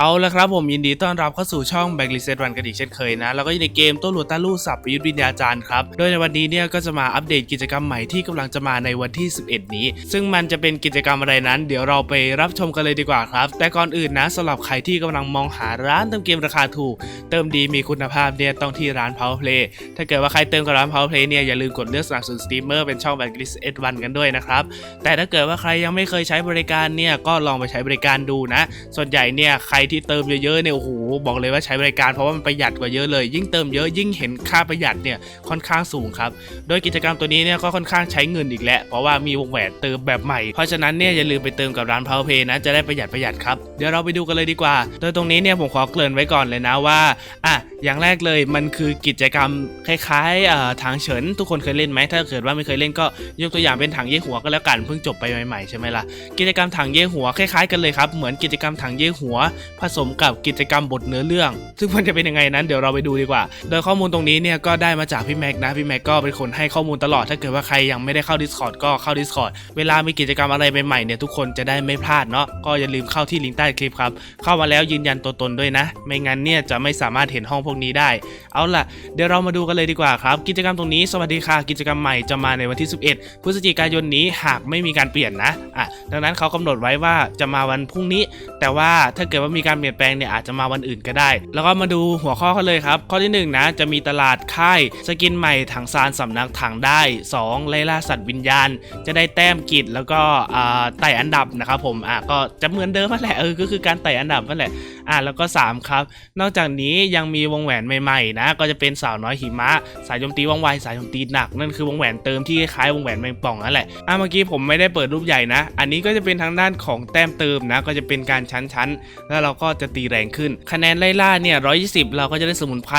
เอาละครับผมยินดีต้อนรับเข้าสู่ช่อง b a c k l i s t วันกันอีกเช่นเคยนะ แล้วก็ในเกมโต้หลวตาลู่สับประยุทธ์วิญญาจารย์ครับ โดยในวันนี้เนี่ยก็จะมาอัปเดตกิจกรรมใหม่ที่กำลังจะมาในวันที่ 11 นี้ ซึ่งมันจะเป็นกิจกรรมอะไรนั้น เดี๋ยวเราไปรับชมกันเลยดีกว่าครับ แต่ก่อนอื่นนะสำหรับใครที่กำลังมองหาร้านเติมเกมราคาถูก เติมดีมีคุณภาพเนี่ยต้องที่ร้าน Power Play ถ้าเกิดว่าใครเติมกับร้าน Power Play เนี่ยอย่าลืมกดเลือกสนับสนุนสตรีมเมอร์เป็นช่อง b a c k l i s t วันกันด้วยนะครับแต่ถ้าเกิดว่าใครยังไม่เคยใช้บริการเนี่ยก็ลองไปใช้บริการดูนะ ส่วนใหญ่เนี่ยใครที่เติมเยอะๆเนี่ยโอ้โหบอกเลยว่าใช้บริการเพราะว่ามันประหยัดกว่าเยอะเลย ยิ่งเติมเยอะยิ่งเห็นค่าประหยัดเนี่ยค่อนข้างสูงครับโดยกิจกรรมตัวนี้เนี่ยก็ค่อนข้างใช้เงินอีกแหล้วเพราะว่ามีวงแหวนเติมแบบใหม่ เพราะฉะนั้นเนี่ยอย่าลืมไปเติมกับร้าน Power Pay นะจะได้ประหยัดประหยัดครับเดี๋ยวเราไปดูกันเลยดีกว่า โดยตรงนี้เนี่ยผมขอเกริ่นไว้ก่อนเลยนะว่าอะอย่างแรกเลยมันคือกิจกรรมคล้ายๆทางเฉินทุกคนเคยเล่นไหมถ้าเกิดว่าไม่เคยเล่นก็ยกตัวอย่างเป็นถังเย่หัวก็แล้วกันเพิ่งจบไปใหม่ๆใช่ไหมล่ะกิจกรรมถังเย่หัวคล้ายๆกันเลยครับเหมือนกิจกรรมถังเย่หัวผสมกับกิจกรรมบทเนื้อเรื่อง ซึ่งมันจะเป็นยังไงนั้นเดี๋ยวเราไปดูดีกว่า โดยข้อมูลตรงนี้เนี่ยก็ได้มาจากพี่แม็กนะพี่แม็กก็เป็นคนให้ข้อมูลตลอดถ้าเกิดว่าใครยังไม่ได้เข้า Discord ก็เข้า Discord เวลามีกิจกรรมอะไรใหม่ๆเนี่ยทุกคนจะได้ไม่พลาดเนาะก็อย่าลืมเข้าที่ลิงก์ใต้คลิปครับเข้ามาแล้วยืนยันตัวตนด้วยนะ ไม่งั้นเนี่ยจะไม่สามารถเห็นห้องพวกนี้ได้ เอาล่ะ เดี๋ยวเรามาดูกันเลยดีกว่าครับ กิจกรรมตรงนี้สวัสดีค่ะกิจกรรมใหม่จะมาในวันที่ 11 พฤศจิกายนนี้หากไม่มีการเปลี่ยนนะอะดังนั้นเขากำหนดไว้ว่าจะมาวันพรุ่งนี้ แต่ว่าถ้าเกิดว่ามีการเปลี่ยนแปลงเนี่ยอาจจะมาวันอื่นก็ได้ แล้วก็มาดูหัวข้อเขาเลยครับ ข้อที่หนึ่งนะจะมีตลาดค่ายสกินใหม่ถังซานสำนักถังได้ 2 ไล่ล่าสัตว์วิญญาณ จะได้แต้มกิจแล้วก็อ่าไต่อันดับนะครับผมอะก็จะเหมือนเดิมนั่นแหละเออก็คือการไต่อันดับนั่นแหละอะแล้วก็สามครับ นอกจากนี้ยังมีวงแหวนใหม่ๆนะก็จะเป็นสาวน้อยหิมะ สายโจมตีว่องไวสายโจมตีหนัก นั่นคือวงแหวนเติมที่คล้ายวงแหวนแมงป่องนั่นแหละอะเมื่อกี้ผมไม่ได้เปิดรูปใหญ่นะ อันนี้ก็จะเป็นทางด้านของแต้มเติมนะ ก็จะเป็นการชั้นๆ แล้วเราก็จะตีแรงขึ้น คะแนนไล่ล่าเนี่ย 120 เราก็จะได้สมุนไพร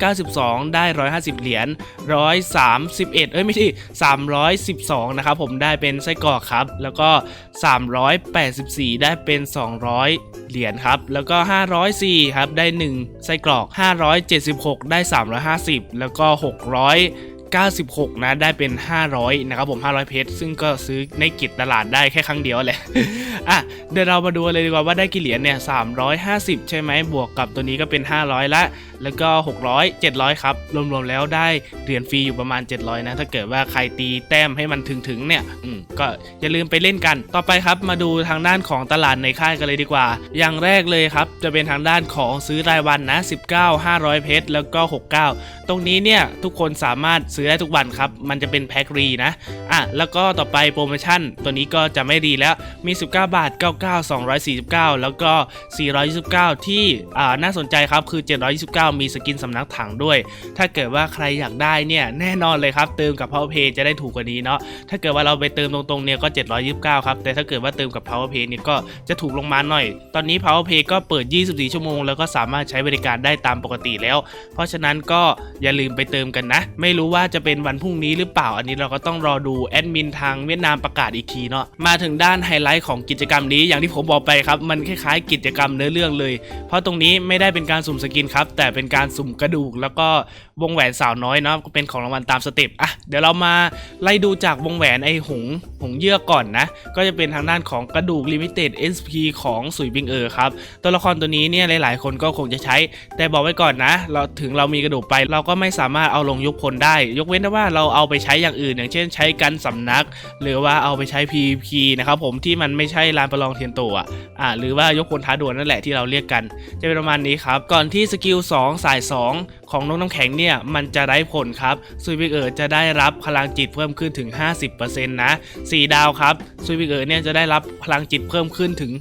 192 ได้ 150 เหรียญ 131 เอ้ยไม่ใช่312 นะครับผมได้เป็นไส้กรอกครับ แล้วก็ 384 ได้เป็น 200 เหรียญครับ แล้วก็ 504 ครับได้ 1 ไส้กรอก 576 ได้ 350 แล้วก็ 600 96 นะได้เป็น 500 นะครับผม 500 เพชร ซึ่งก็ซื้อในกิจตลาดได้แค่ครั้งเดียวแหละ อะ เดี๋ยวเรามาดูเลยดีกว่าว่าได้กี่เหรียญเนี่ย 350 ใช่ไหม บวกกับตัวนี้ก็เป็น 500 ละ แล้วก็ 600 700 ครับ รวมๆแล้วได้เหรียญฟรีอยู่ประมาณ 700 นะ ถ้าเกิดว่าใครตีแต้มให้มันถึงๆเนี่ย อืม ก็อย่าลืมไปเล่นกัน ต่อไปครับ มาดูทางด้านของตลาดในค่ายกันเลยดีกว่า อย่างแรกเลยครับ จะเป็นทางด้านของซื้อรายวันนะ 19 500 เพชร แล้วก็ 69 ตรงนี้เนี่ยทุกคนสามารถซื้อได้ทุกวันครับ มันจะเป็นแพ็ครีนะ อะแล้วก็ต่อไปโปรโมชั่นตัวนี้ก็จะไม่ดีแล้วมี 19 บาท 99 249 แล้วก็ 429 ที่อ่าน่าสนใจครับคือ 729 มีสกินสำนักถังด้วย ถ้าเกิดว่าใครอยากได้เนี่ยแน่นอนเลยครับเติมกับ Power Pay จะได้ถูกกว่านี้เนาะถ้าเกิดว่าเราไปเติมตรงๆเนี่ยก็ 729 ครับแต่ถ้าเกิดว่าเติมกับ Power Pay เนี่ยก็จะถูกลงมาหน่อย ตอนนี้ Power Pay ก็เปิด 24 ชั่วโมง แล้วก็สามารถใช้บริการได้ตามปกติแล้ว เพราะฉะนั้นก็อย่าลืมไปเติมกันนะ ไม่รู้ว่าจะเป็นวันพรุ่งนี้หรือเปล่าอันนี้เราก็ต้องรอดูแอดมินทางเวียดนามประกาศอีกทีเนาะมาถึงด้านไฮไลท์ของกิจกรรมนี้อย่างที่ผมบอกไปครับ มันคล้ายๆ กิจกรรมเนื้อเรื่องเลย เพราะตรงนี้ไม่ได้เป็นการสุ่มสกินครับ แต่เป็นการสุ่มกระดูก แล้วก็วงแหวนสาวน้อยเนาะเป็นของรางวัลตามสเต็ปอะเดี๋ยวเรามาไล่ดูจากวงแหวนไอ้หงหงเยื่อก่อนนะ ก็จะเป็นทางด้านของกระดูกลิมิเต็ด SP ของสุยบิงเออร์ครับตัวละครตัวนี้เนี่ยหลายๆ คนก็คงจะใช้ แต่บอกไว้ก่อนนะ เราถึงเรามีกระดูกไปเราก็ไม่สามารถเอาลงยกพลได้ ยกเว้นแต่ว่าเราเอาไปใช้อย่างอื่น อย่างเช่น ใช้กันสำนัก หรือว่าเอาไปใช้ PVP นะครับผมที่มันไม่ใช่ลานประลองเทียนโตอะอ่าหรือว่ายกพลท้าดวลนั่นแหละที่เราเรียกกัน จะเป็นประมาณนี้ครับ ก่อนที่สกิล2สาย 2 ของน้องน้ำแข็งเนี่ยมันจะได้ผลครับซุยบิเออร์จะได้รับพลังจิตเพิ่มขึ้นถึง 50%นะ4ดาวครับซุยบิเออร์เนี่ยจะได้รับพลังจิตเพิ่มขึ้นถึง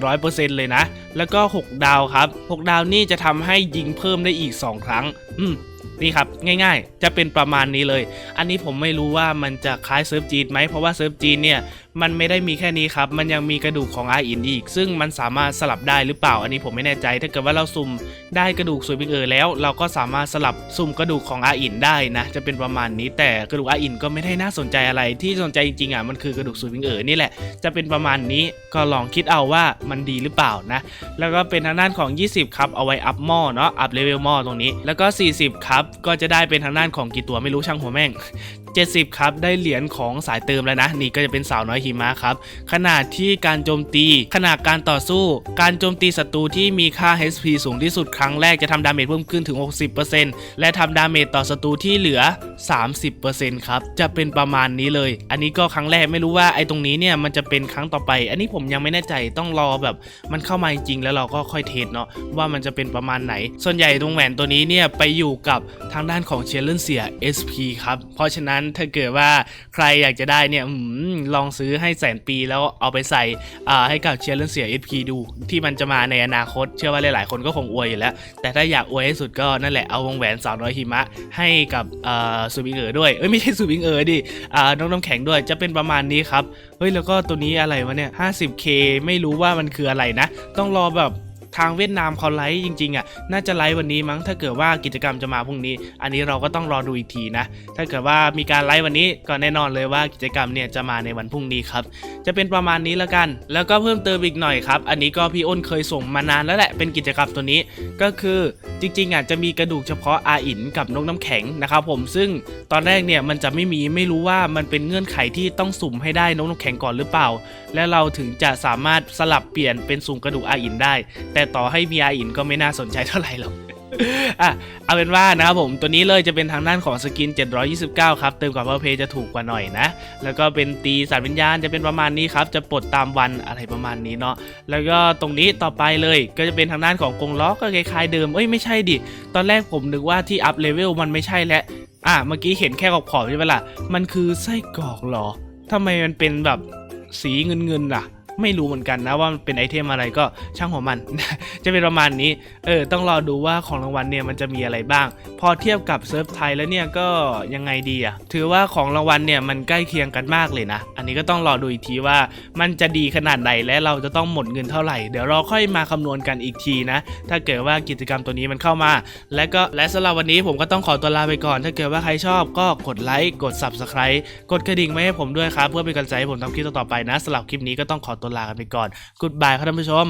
100%เลยนะ แล้วก็ 6 ดาวครับ 6 ดาวนี่จะทำให้ยิงเพิ่มได้อีก 2 ครั้ง อืม นี่ครับง่ายๆ จะเป็นประมาณนี้เลย อันนี้ผมไม่รู้ว่ามันจะคล้ายเซิร์ฟจีนไหมเพราะว่าเซิร์ฟจีนเนี่ย มันไม่ได้มีแค่นี้ครับ มันยังมีกระดูกของอาอินอีก ซึ่งมันสามารถสลับได้หรือเปล่า อันนี้ผมไม่แน่ใจ ถ้าเกิดว่าเราสุ่มได้กระดูกสวยบิงเออร์แล้ว เราก็สามารถสลับสุ่มกระดูกของอาอินได้นะ จะเป็นประมาณนี้ แต่กระดูกอาอินก็ไม่ได้น่าสนใจอะไร ที่สนใจจริงๆอะ มันคือกระดูกสวยบิงเออร์นี่แหละ จะเป็นประมาณนี้ ก็ลองคิดเอาว่ามันดีหรือเปล่านะ แล้วก็เป็นทางด้านของ 20 ครับ เอาไว้อัพหม้อเนาะ อัพเลเวลหม้อตรงนี้ แล้วก็ 40 ครับ ก็จะได้เป็นทางด้านของกี่ตัวไม่รู้ช่างหัวแม่ง 70 ครับ ได้เหรียญของสายเติมแล้วนะ นี่ก็จะเป็นสาวน้อยหิมะครับ ขนาดที่การโจมตี ขนาดการต่อสู้ การโจมตีศัตรูที่มีค่า HP สูงที่สุดครั้งแรกจะทำดาเมจเพิ่มขึ้นถึง 60%และทำดาเมจต่อศัตรูที่เหลือ 30%ครับ จะเป็นประมาณนี้เลย อันนี้ก็ครั้งแรกไม่รู้ว่าไอ้ตรงนี้เนี่ยมันจะเป็นครั้งต่อไป อันนี้ผมยังไม่แน่ใจต้องรอแบบ มันเข้ามาจริงแล้วเราก็ค่อยเทสเนาะว่ามันจะเป็นประมาณไหน ส่วนใหญ่ตรงแหวนตัวนี้เนี่ยไปอยู่กับทางด้านของเชลเลนเซีย SP ครับ เพราะฉะนั้นถ้าเกิดว่าใครอยากจะได้เนี่ยอลองซื้อให้แสนปีแล้วเอาไปใส่ให้กับเชลเลนเซีย SP ดู ที่มันจะมาในอนาคต เชื่อว่าหลายๆ คนก็คงอวยอยู่แล้ว แต่ถ้าอยากอวยให้สุดก็นั่นแหละเอาวงแหวนสาวน้อยหิมะ ให้กับอ่าซูบิงเอ๋อด้วยเอ้ยไม่ใช่ซูบิงเอ๋อดิน้องน้ำแข็งด้วยจะเป็นประมาณนี้ครับเฮ้ยแล้วก็ตัวนี้อะไรวะเนี่ย 50k ไม่รู้ว่ามันคืออะไรนะ ต้องรอแบบ ทางเวียดนามเขาไลฟ์จริงๆอะน่าจะไลฟ์วันนี้มั้งถ้าเกิดว่ากิจกรรมจะมาพรุ่งนี้ อันนี้เราก็ต้องรอดูอีกทีนะ ถ้าเกิดว่ามีการไลฟ์วันนี้ก็แน่นอนเลยว่ากิจกรรมเนี่ยจะมาในวันพรุ่งนี้ครับจะเป็นประมาณนี้แล้วกัน แล้วก็เพิ่มเติมอีกหน่อยครับ อันนี้ก็พี่อ้นเคยส่งมานานแล้วแหละเป็นกิจกรรมตัวนี้ก็คือจริงๆอะจะมีกระดูกเฉพาะอาอินกับนกน้ำแข็งนะครับผมซึ่งตอนแรกเนี่ยมันจะไม่มีไม่รู้ว่ามันเป็นเงื่อนไขที่ต้องสุ่มให้ได้นกน้ำแข็งก่อนหรือเปล่า และเราถึงจะสามารถสลับเปลี่ยนเป็นสุ่มกระดูกอาอินได้ แต่ต่อให้มีอาอินก็ไม่น่าสนใจเท่าไหร่หรอกอะเอาเป็นว่านะครับผมตัวนี้เลยจะเป็นทางด้านของสกิน 729 ครับ เติมกับว่าเพย์จะถูกกว่าหน่อยนะ แล้วก็เป็นตีสัตว์วิญญาณจะเป็นประมาณนี้ครับ จะปลดตามวันอะไรประมาณนี้เนาะแล้วก็ตรงนี้ต่อไปเลยก็จะเป็นทางด้านของกรงล้อก็คล้ายๆเดิมเอ้ยไม่ใช่ดิ ตอนแรกผมนึกว่าที่อัพเลเวลมันไม่ใช่แล้วอะเมื่อกี้เห็นแค่ขอบๆใช่ไหมล่ะมันคือไส้กรอกหรอทำไมมันเป็นแบบสีเงินๆล่ะ ไม่รู้เหมือนกันนะว่ามันเป็นไอเทมอะไรก็ช่างหัวมัน จะเป็นประมาณนี้ เออ ต้องรอดูว่าของรางวัลเนี่ยมันจะมีอะไรบ้าง พอเทียบกับเซิร์ฟไทยแล้วเนี่ยก็ยังไงดีอะถือว่าของรางวัลเนี่ยมันใกล้เคียงกันมากเลยนะ อันนี้ก็ต้องรอดูอีกทีว่ามันจะดีขนาดไหนและเราจะต้องหมดเงินเท่าไหร่ เดี๋ยวเราค่อยมาคำนวณกันอีกทีนะ ถ้าเกิดว่ากิจกรรมตัวนี้มันเข้ามา และก็และสำหรับวันนี้ผมก็ต้องขอตัวลาไปก่อน ถ้าเกิดว่าใครชอบก็กดไลค์ กด subscribe กดกระดิ่งไว้ให้ผมด้วยครับ เพื่อเป็นกำลังใจให้ผมทำคลิปต่อไปนะสำหรับคลิปนี้ก็ต้องขอตัวลากันไปก่อน Goodbye ครับท่านผู้ชม